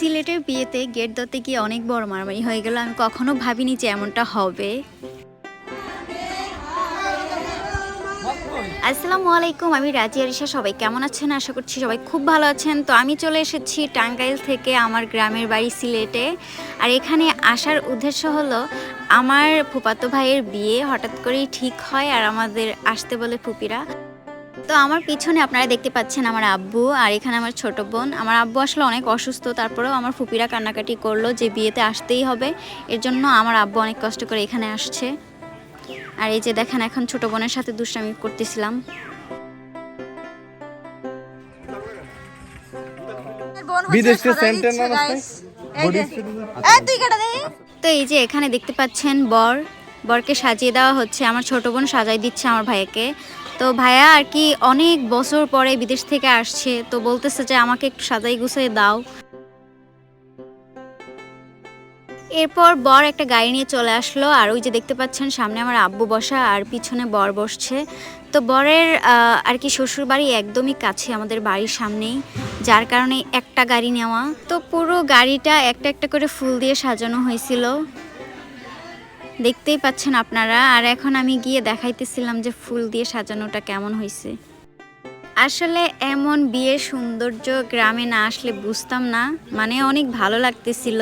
সিলেটের বিয়েতে গেট দতে গিয়ে অনেক বড় মারামারি হয়ে গেল। আমি কখনো ভাবিনি যে এমনটা হবে। আসসালামু আলাইকুম, আমি রাজি আরিশা। সবাই কেমন আছেন? আশা করছি সবাই খুব ভালো আছেন। তো আমি চলে এসেছি টাঙ্গাইল থেকে আমার গ্রামের বাড়ি সিলেটে। আর এখানে আসার উদ্দেশ্য হলো, আমার ফুপাতো ভাইয়ের বিয়ে হঠাৎ করেই ঠিক হয় আর আমাদের আসতে বলে ফুপিরা। তো আমার পিছনে আপনারা দেখতে পাচ্ছেন আমার আব্বু আর এখানে আমার ছোট বোন। আমার আব্বু আসলে অনেক অসুস্থ তারপরেও আমার ফুপিরা কান্নাকাটি করল যে বিয়েতে আসতেই হবে। এর জন্য আমার আব্বু অনেক কষ্ট করে এখানে আসছে। আর এই যে দেখেন এখন ছোট বোনের সাথে দুষ্টামি করতেছিলাম। বিদেশে সেন্টার না তো এই যে এখানে দেখতে পাচ্ছেন বর। বরকে সাজিয়ে দেওয়া হচ্ছে, আমার ছোট বোন সাজাই দিচ্ছে আমার ভাইয়াকে। তো ভাইয়া আর কি অনেক বছর পরে বিদেশ থেকে আসছে, তো বলতেছে যে আমাকে একটু সাজাই গুছাই দাও। এরপর বর একটা গাড়ি নিয়ে চলে আসলো, আর ওই যে দেখতে পাচ্ছেন সামনে আমার আব্বু বসা, আর পিছনে বর বসছে। তো বরের আর কি শ্বশুর বাড়ি একদমই কাছে, আমাদের বাড়ির সামনেই, যার কারণে একটা গাড়ি নেওয়া। তো পুরো গাড়িটা একটা একটা করে ফুল দিয়ে সাজানো হয়েছিল। দেখতেই পাচ্ছেন আপনারা। আর এখন আমি গিয়ে দেখাইতেছিলাম যে ফুল দিয়ে সাজানোটা কেমন হয়েছে আসলে এমন বিয়ের সৌন্দর্য গ্রামে না আসলে বুঝতাম না। মানে অনেক ভালো লাগতেছিল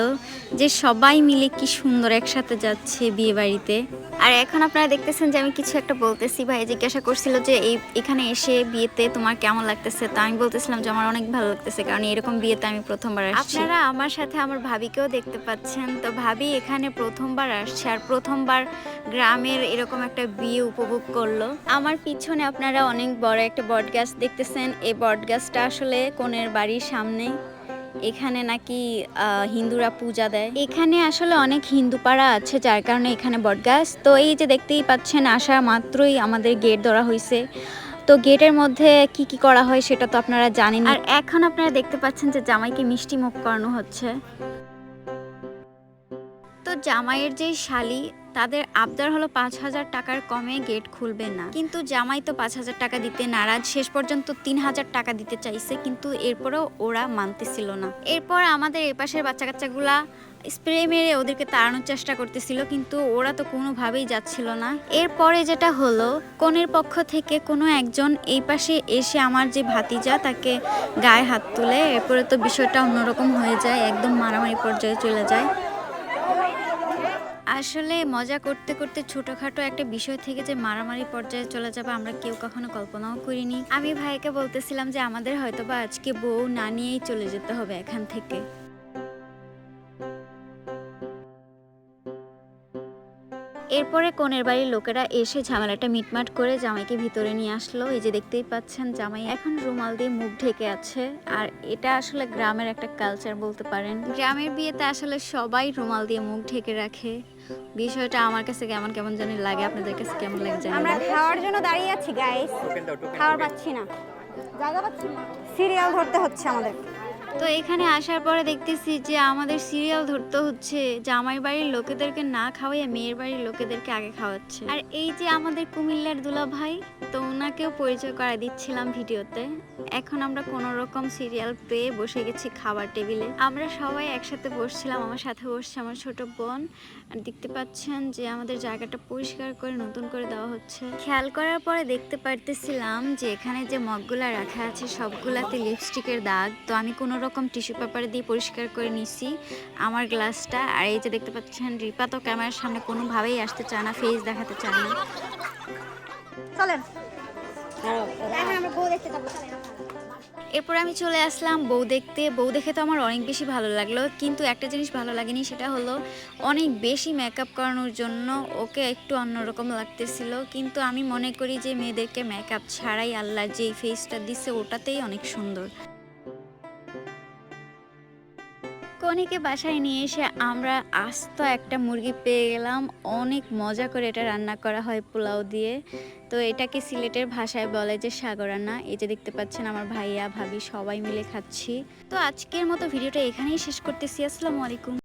যে সবাই মিলে কি সুন্দর একসাথে যাচ্ছে বিয়ে বাড়িতে আর এখন আপনারা দেখতেছেন যে আমি কিছু একটা বলতেছি, ভাই জিজ্ঞাসা করছিল যে এই, এখানে এসে বিয়েতে তোমার কেমন লাগতেছে? তো আমি বলতেছিলাম যে আমার অনেক ভালো লাগতেছে, কারণ এরকম বিয়েতে আমি প্রথমবার আসছি। আপনারা আমার সাথে আমার ভাবিকেও দেখতে পাচ্ছেন। তো ভাবি এখানে প্রথমবার আসছে আর প্রথমবার গ্রামের এরকম একটা বিয়ে উপভোগ করল। আমার পিছনে আপনারা অনেক বড় একটা বট গাছ দেখতেছেন, এই বট গাছটা আসলে কোনের বাড়ির সামনে। এখানে নাকি হিন্দুরা পূজা দেয়। এখানে আসলে অনেক হিন্দু পাড়া আছে, যার কারণে এখানে বটগাছ। তো এই যে দেখতেই পাচ্ছেন, আসা মাত্রই আমাদের গেট ধরা হয়েছে তো গেটের মধ্যে কি কি করা হয় সেটা তো আপনারা জানেন আর এখন আপনারা দেখতে পাচ্ছেন যে জামাইকে মিষ্টি মুখ করানো হচ্ছে। তো জামাইয়ের যে শালি তাদের আবদার হলো পাঁচ হাজার টাকার কমে গেট খুলবে না। কিন্তু জামাই তো পাঁচ হাজার টাকা দিতে নারাজ। শেষ পর্যন্ত তিন হাজার টাকা দিতে চাইছে, কিন্তু এরপরেও ওরা মানতেছিল না। এরপর আমাদের এপাশের বাচ্চা কাচ্চাগুলা স্প্রে মেরে ওদেরকে তাড়ানোর চেষ্টা করতেছিল, কিন্তু ওরা তো কোনোভাবেই যাচ্ছিল না। এরপরে যেটা হলো, কনের পক্ষ থেকে কোনো একজন এই পাশে এসে আমার যে ভাতিজা, তাকে গায়ে হাত তুলে, এরপরে তো বিষয়টা অন্যরকম হয়ে যায়, একদম মারামারি পর্যায়ে চলে যায়। আসলে মজা করতে করতে ছোটখাটো একটা বিষয় থেকে যে মারামারি পর্যায়ে চলে যাবে, আমরা কেউ কখনো কল্পনাও করিনি। আমি ভাইকে বলতেছিলাম যে আমাদের হয়তো বা আজকে বউ না নিয়েই চলে যেতে হবে এখান থেকে। এরপরে কোনের বাড়ির লোকেরা এসে ঝামেলাটা মিটমাট করে জামাইকে ভিতরে নিয়ে আসলো। এই যে দেখতেই পাচ্ছেন জামাই এখন রুমাল দিয়ে মুখ ঢেকে আছে। আর এটা আসলে গ্রামের একটা কালচার বলতে পারেন। গ্রামের বিয়েতে আসলে সবাই রুমাল দিয়ে মুখ ঢেকে রাখে। বিষয়টা আমার কাছে কেমন কেমন জানি লাগে। আপনাদের কাছে কেমন লাগে জানি আমরা খাওয়ার জন্য দাঁড়িয়ে আছি গাইস খাওয়ার পাচ্ছি না। জায়গা পাচ্ছি না? সিরিয়াল ধরতে হচ্ছে আমাদের। তো এখানে আসার পরে দেখতেছি যে আমাদের সিরিয়াল ধরতে হচ্ছে জামাই বাড়ির লোকেদেরকে না খাওয়াইয়া মেয়ের বাড়ির লোকেদেরকে আগে খাওয়াচ্ছে। আর এই যে আমাদের কুমিল্লার দুলা ভাই তো ওনাকেও পরিচয় করা দিচ্ছিলাম ভিডিওতে। এখন আমরা কোনো রকম সিরিয়াল পেয়ে বসে গেছি খাবার টেবিলে। আমরা সবাই একসাথে বসছিলাম আমার সাথে বসছে আমার ছোট বোন। আর দেখতে পাচ্ছেন যে আমাদের জায়গাটা পরিষ্কার করে নতুন করে দেওয়া হচ্ছে। খেয়াল করার পরে দেখতে পারতেছিলাম যে এখানে যে মগগুলা রাখা আছে সবগুলাতে লিপস্টিকের দাগ। তো আমি কোনো রকম টিস্যু পেপার দিয়ে পরিষ্কার করে নিছি আমার গ্লাসটা আর এই যে দেখতে পাচ্ছেন রিপা তো ক্যামেরার সামনে কোনোভাবেই আসতে চায় না ফেস দেখাতে চায় না। চলেন। হ্যাঁ আমরা বউ দেখতে যাব চলেন। এরপর আমি চলে আসলাম বউ দেখতে। বউ দেখে তো আমার অনেক বেশি ভালো লাগল। কিন্তু একটা জিনিস ভালো লাগেনি, সেটা হলো অনেক বেশি মেকআপ করানোর জন্য ওকে একটু অন্যরকম লাগতেছিল। কিন্তু আমি মনে করি যে মেয়েদেরকে মেকআপ ছাড়াই আল্লাহ যেই ফেসটা দিছে ওটাতেই অনেক সুন্দর। কনিকে বাসায় নিয়ে এসে আমরা আস্ত একটা মুরগি পেয়ে গেলাম। অনেক মজা করে এটা রান্না করা হয় পোলাও দিয়ে। তো এটাকে সিলেটের ভাষায় বলে যে সাগরান্না। এই যে দেখতে পাচ্ছেন আমার ভাইয়া, ভাবি সবাই মিলে খাচ্ছি। তো আজকের মতো ভিডিওটা এখানেই শেষ করতেছি। আসসালামু আলাইকুম।